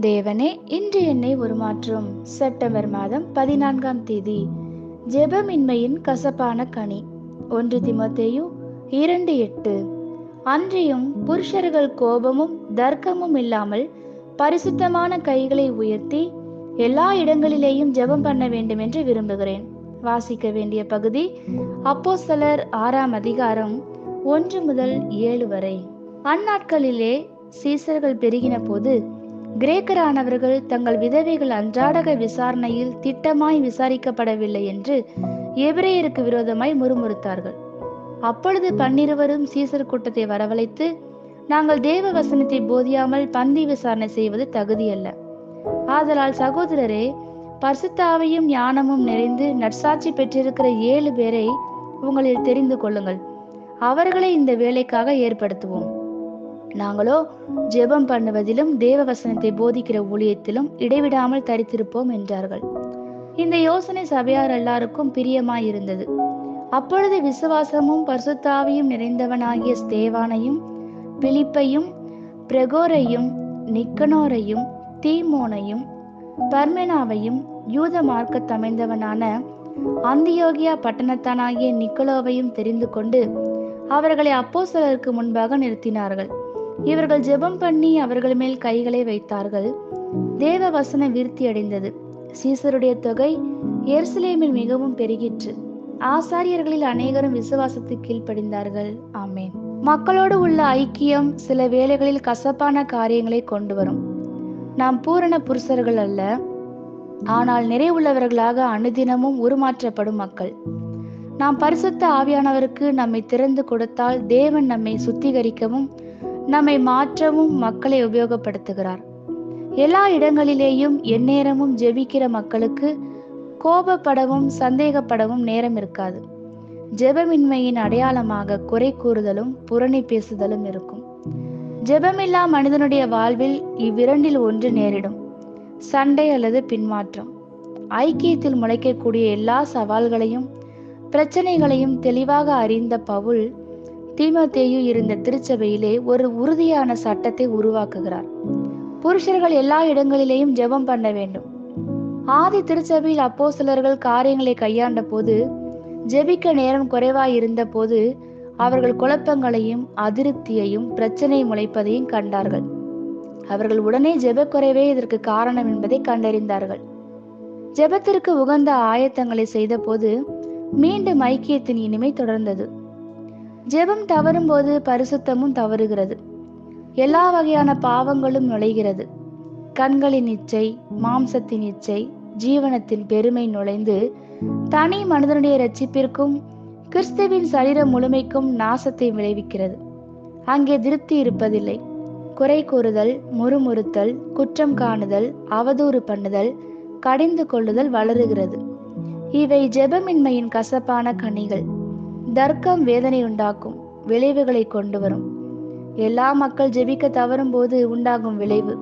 தேவனே இன்று என்னை உருமாற்றும். செப்டம்பர் மாதம் பதினான்காம் தேதி. ஜெபமின்மையின் கசப்பான கனி. ஒன்று திமத்தேயு இரண்டு எட்டு. அன்றியும் புருஷர்கள் கோபமும் தர்க்கமும் இல்லாமல் பரிசுத்தமான கைகளை உயர்த்தி எல்லா இடங்களிலேயும் ஜெபம் பண்ண வேண்டும் என்று விரும்புகிறேன். வாசிக்க வேண்டிய பகுதி அப்போஸ்தலர் ஆறாம் அதிகாரம் ஒன்று முதல் ஏழு வரை. அந்நாட்களிலே சீசர்கள் பெருகின போது கிரேக்கரானவர்கள் தங்கள் விதவைகள் அன்றாடக விசாரணையில் திட்டமாய் விசாரிக்கப்படவில்லை என்று எபிரேயருக்கு விரோதமாய் முறுமுறுத்தார்கள். அப்பொழுது பன்னிருவரும் சீசர் கூட்டத்தை வரவழைத்து நாங்கள் தேவ வசனத்தை போதியாமல் பந்தி விசாரணை செய்வது தகுதியல்ல. ஆதலால் சகோதரரே பரிசுத்தாவையும் ஞானமும் நிறைந்து நற்சாட்சி பெற்றிருக்கிற ஏழு பேரை உங்களில் தெரிந்து கொள்ளுங்கள். அவர்களை இந்த வேலைக்காக ஏற்படுத்துவோம். நாங்களோ ஜெபம் பண்ணுவதிலும் தேவ வசனத்தை போதிக்கிற ஊழியத்திலும் இடைவிடாமல் தரித்திருப்போம் என்றார்கள். இந்த யோசனை சபையார் எல்லாருக்கும் பிரியமாயிருந்தது. அப்பொழுது விசுவாசமும் பரிசுத்தாவியும் நிறைந்தவனாகிய ஸ்தேவானையும் பிலிப்பையும் பிரகோரையும் நிக்கனோரையும் தீமோனையும் பர்மெனாவையும் யூத மார்க்கத்தமைந்தவனான அந்தியோகியா பட்டணத்தானாகிய நிக்கலோவையும் தெரிந்து கொண்டு அவர்களை அப்போஸ்தலருக்கு முன்பாக நிறுத்தினார்கள். இவர்கள் ஜெபம் பண்ணி அவர்கள் மேல் கைகளை வைத்தார்கள். தேவ வசன விருத்தி அடைந்தது. சீசருடைய தொகை எருசலேமில் மிகவும் பெருகிற்று. ஆசாரியர்களில் அநேகரும் விசுவாசத்துக்கு கீழ்ப்படிந்தார்கள். ஆமேன். மக்களோடு உள்ள ஐக்கியம் சில வேளைகளில் கசப்பான காரியங்களை கொண்டு வரும் நாம் பூரண புருஷர்கள் அல்ல. ஆனால் நிறைவுள்ளவர்களாக அனுதினமும் உருமாற்றப்படும் மக்கள். நாம் பரிசுத்த ஆவியானவருக்கு நம்மை திறந்து கொடுத்தால் தேவன் நம்மை சுத்திகரிக்கவும் நம்மை மாற்றவும் மக்களை உபயோகப்படுத்துகிறார். எல்லா இடங்களிலேயும் எந்நேரமும் ஜெபிக்கிற மக்களுக்கு கோபப்படவும் சந்தேகப்படவும் நேரம் இருக்காது. ஜெபமின்மையின் அடையாளமாக குறை கூறுதலும் புரணி பேசுதலும் இருக்கும். ஜெபமில்லா மனிதனுடைய வாழ்வில் இவ்விரண்டில் ஒன்று நேரிடும். சண்டை அல்லது பின்மாற்றம். ஐக்கியத்தில் முளைக்கக்கூடிய எல்லா சவால்களையும் பிரச்சனைகளையும் தெளிவாக அறிந்த பவுல் தீமத்தேயு இருந்த திருச்சபையிலே ஒரு உறுதியான சட்டத்தை உருவாக்குகிறார். புருஷர்கள் எல்லா இடங்களிலேயும் ஜெபம் பண்ண வேண்டும். ஆதி திருச்சபையில் அப்போ சிலர்கள் காரியங்களை கையாண்ட போது ஜெபிக்க நேரம் குறைவாய் இருந்த போது அவர்கள் குழப்பங்களையும் அதிருப்தியையும் பிரச்சனை முளைப்பதையும் கண்டார்கள். அவர்கள் உடனே ஜெபக்குறைவே இதற்கு காரணம் என்பதை கண்டறிந்தார்கள். ஜெபத்திற்கு உகந்த ஆயத்தங்களை செய்தபோது மீண்டும் ஐக்கியத்தின் இனிமை தொடர்ந்தது. ஜெபம் தவறும் போது பரிசுத்தமும் தவறுகிறது. எல்லா வகையான பாவங்களும் நுழைகிறது. கண்களின் இச்சை மாம்சத்தின் இச்சை ஜீவனத்தின் பெருமை நுழைந்து தனி மனிதனுடைய ரட்சிப்பிற்கும் கிறிஸ்துவின் சரீர முழுமைக்கும் நாசத்தை விளைவிக்கிறது. அங்கே திருப்தி இருப்பதில்லை. குறை கூறுதல் முறுமுறுத்தல் குற்றம் காணுதல் அவதூறு பண்ணுதல் கடிந்து கொள்ளுதல் வளருகிறது. இவை ஜெபமின்மையின் கசப்பான கனிகள். தர்க்கம் வேதனை உண்டாக்கும் விளைவுகளை கொண்டு வரும் எல்லா மக்கள் ஜெபிக்க தவறும் போது உண்டாகும் விளைவு.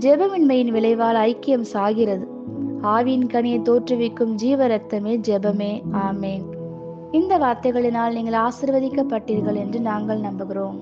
ஜெபமின்மையின் விளைவால் ஐக்கியம் சாகிறது. ஆவியின் கனியை தோற்றுவிக்கும் ஜீவ ரத்தமே ஜெபமே. ஆமேன். இந்த வார்த்தைகளினால் நீங்கள் ஆசிர்வதிக்கப்பட்டீர்கள் என்று நாங்கள் நம்புகிறோம்.